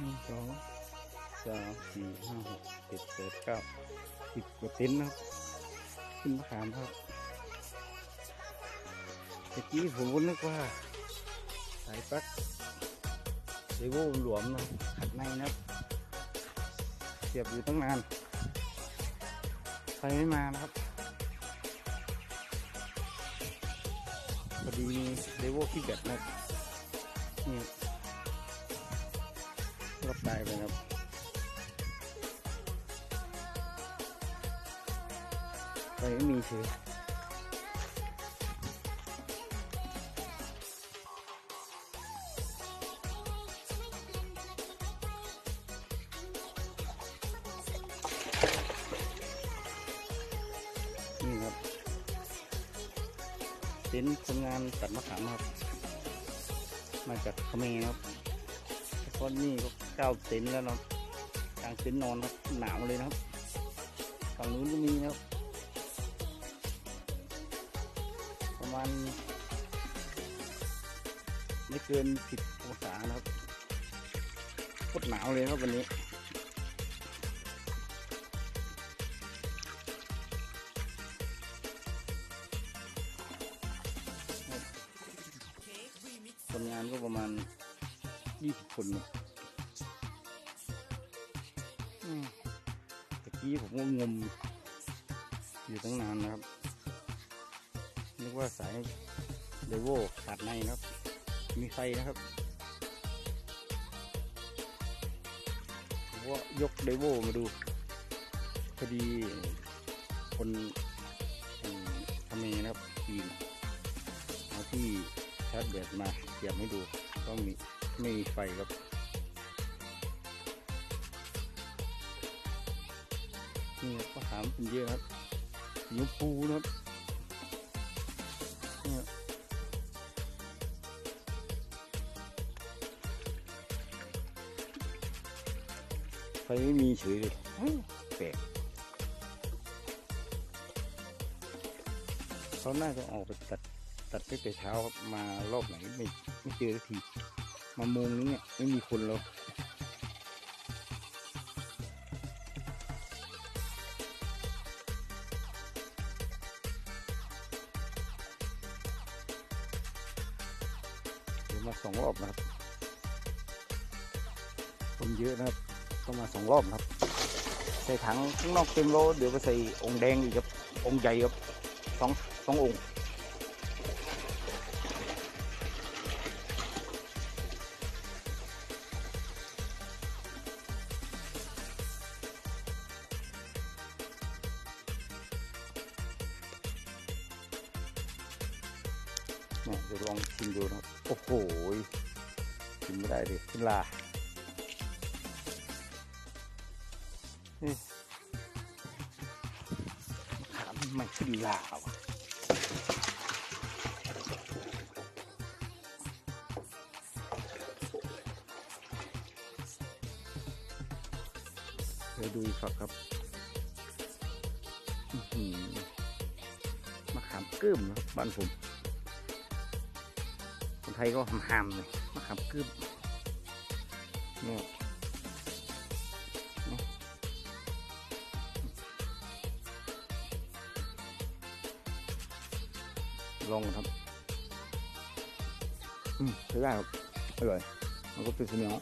หนึ่งสองสามสี่ห้าหกเจ็ดแปดเก้าสิบกว่าเต็นท์นะครับ ขึ้นมะขามครับเมื่อกี้ผมนึกว่าสายปักเดโวหลวมนะขัดในนะครับเสียบอยู่ตั้งนานไฟไม่มานะครับพอดีมีเดโวขี้แบตนะ รถตายไปครับไฟไม่มีเฉยนี่ครับเต็นท์คนงานตัดมะขามครับ มาจากเขมรครับ แล้วก็นี่ก็เก้าเต็นแล้วเนาะกลางเต็นนอนครับหนาวเลยนะครับฝั่งนู้นก็มีนะครับ ประมาณไม่เกินสิบองศานะครับโคตรหนาวเลยครับวันนี้คนงานก็ประมาณ ยี่สิบคนตะกี้ผมก็งม อยู่ตั้งนานนะครับ นึกว่าสายเดโวขาดในนะครับ มีไฟนะครับผมก็ยกเดโวมาดู พอดีคนเอ่อทำเองนะครับทีมเอาที่ชาร์จแบตมาเสียบให้ดูก็มี ไม่มีไฟครับนี่ก็ถามเป็นเยอะครับนิ้วปูนะครับนี่ไฟไม่มีเฉยเลยเฮ้ยแปลกเขาน่าจะออกไปตัดตัดตั้งแต่เช้าครับมารอบไหนไม่ไม่เจอสักที มาโมงนี้เนี่ยไม่มีคนแล้วเดี๋ยวมาสองรอบนะครับคนเยอะนะครับต้องมาสองรอบนะครับ ใส่ถังข้างนอกเต็มโลเดี๋ยวไปใส่องค์แดงอีกครับ องค์ใหญ่ครับสองสององค์ เนี่ยเดี๋ยวลองชิมดูนะครับ โอ้โหชิมไม่ได้เลยขึ้นลาเอ๊ะมะขามไมันขึ้นลาวะเดี๋ยวดูอีกฝักครับมะขามเกิ้มนะครับบ้านผม คนไทยก็หำๆเลยมะขามกึบเนี่ยเนี่ยลองครับ อืมใช้ได้ครับอร่อยมันก็เป็นเสนียว